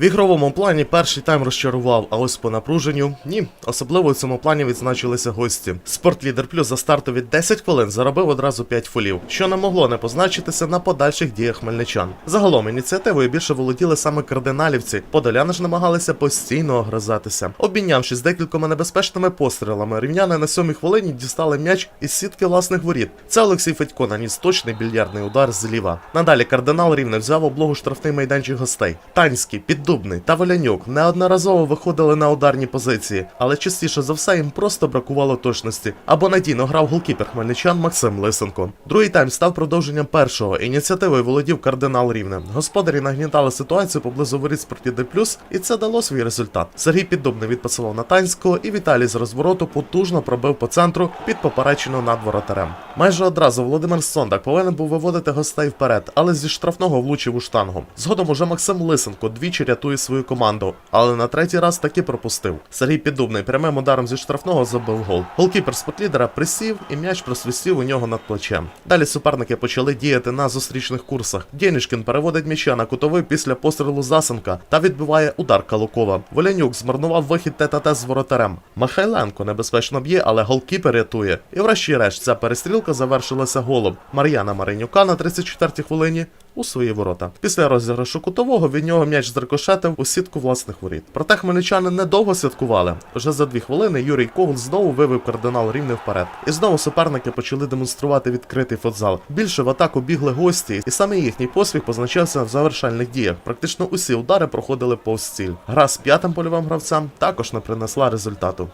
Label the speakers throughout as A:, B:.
A: В ігровому плані перший тайм розчарував, а ось по напруженню ні. Особливо у цьому плані відзначилися гості. Спортлідер плюс за стартові 10 хвилин заробив одразу 5 фолів, що не могло не позначитися на подальших діях хмельничан. Загалом ініціативою більше володіли саме кардиналівці. Подоляни ж намагалися постійно огризатися. Обмінявшись декількома небезпечними пострілами, рівняни на сьомій хвилині дістали м'яч із сітки власних воріт. Це Олексій Федько наніс точний більярдний удар зліва. Надалі кардинал рівне взяв облогу штрафний майданчик гостей. Танський, Піддубний та Волянюк неодноразово виходили на ударні позиції, але частіше за все їм просто бракувало точності. Або надійно грав голкіпер хмельничан Максим Лисенко. Другий тайм став продовженням першого. Ініціативою володів кардинал рівне. Господарі нагнітали ситуацію поблизу воріт Спортіди Плюс, і це дало свій результат. Сергій Піддубний відпасував на Танського, і Віталій з розвороту потужно пробив по центру під поперечину над воротарем. Майже одразу Володимир Сондак повинен був виводити гостей вперед, але зі штрафного влучив у штангу. Згодом уже Максим Лисенко двічі рятує свою команду, але на третій раз таки пропустив. Сергій Піддубний прямим ударом зі штрафного забив гол. Голкіпер спотлідера присів і м'яч просвистів у нього над плечем. Далі суперники почали діяти на зустрічних курсах. Дєнішкін переводить м'яча на кутовий після пострілу Засенка та відбиває удар Калукова. Волянюк змарнував вихід тет-а-тет з воротарем. Михайленко небезпечно б'є, але голкіпер рятує. І врешті-решт ця перестрілка завершилася голом Мар'яна Маринюка на 34-й хвилині у свої ворота. Після розіграшу кутового від нього м'яч зрикошетив у сітку власних воріт. Проте хмельничани недовго святкували. Вже за дві хвилини Юрій Когут знову вивів кардинал рівне вперед. І знову суперники почали демонструвати відкритий футзал. Більше в атаку бігли гості, і саме їхній поспіх позначався в завершальних діях. Практично усі удари проходили повз ціль. Гра з п'ятим польовим гравцем також не принесла результату.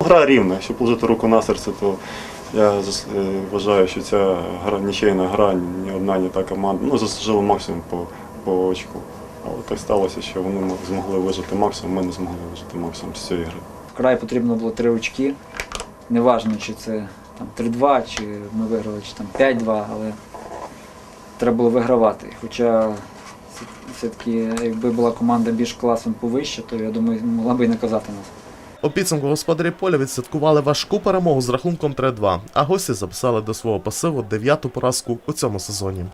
B: Гра рівна. Якщо положити руку на серце, то я е, вважаю, що ця гра нічийна гра, ні одна, ні та команда. Ну, заслужили максимум по, по очку. Але так сталося, що вони змогли вижити максимум, ми не змогли вижити максимум з цієї гри.
C: Вкрай потрібно було три очки. Неважно, чи це там 3-2, чи ми виграли, чи там 5-2, але треба було вигравати. Хоча все- все-таки, якби була команда більш класом повище, то я думаю, могла б і наказати нас.
A: У підсумку господарі поля відсвяткували важку перемогу з рахунком 3-2, а гості записали до свого пасиву дев'яту поразку у цьому сезоні.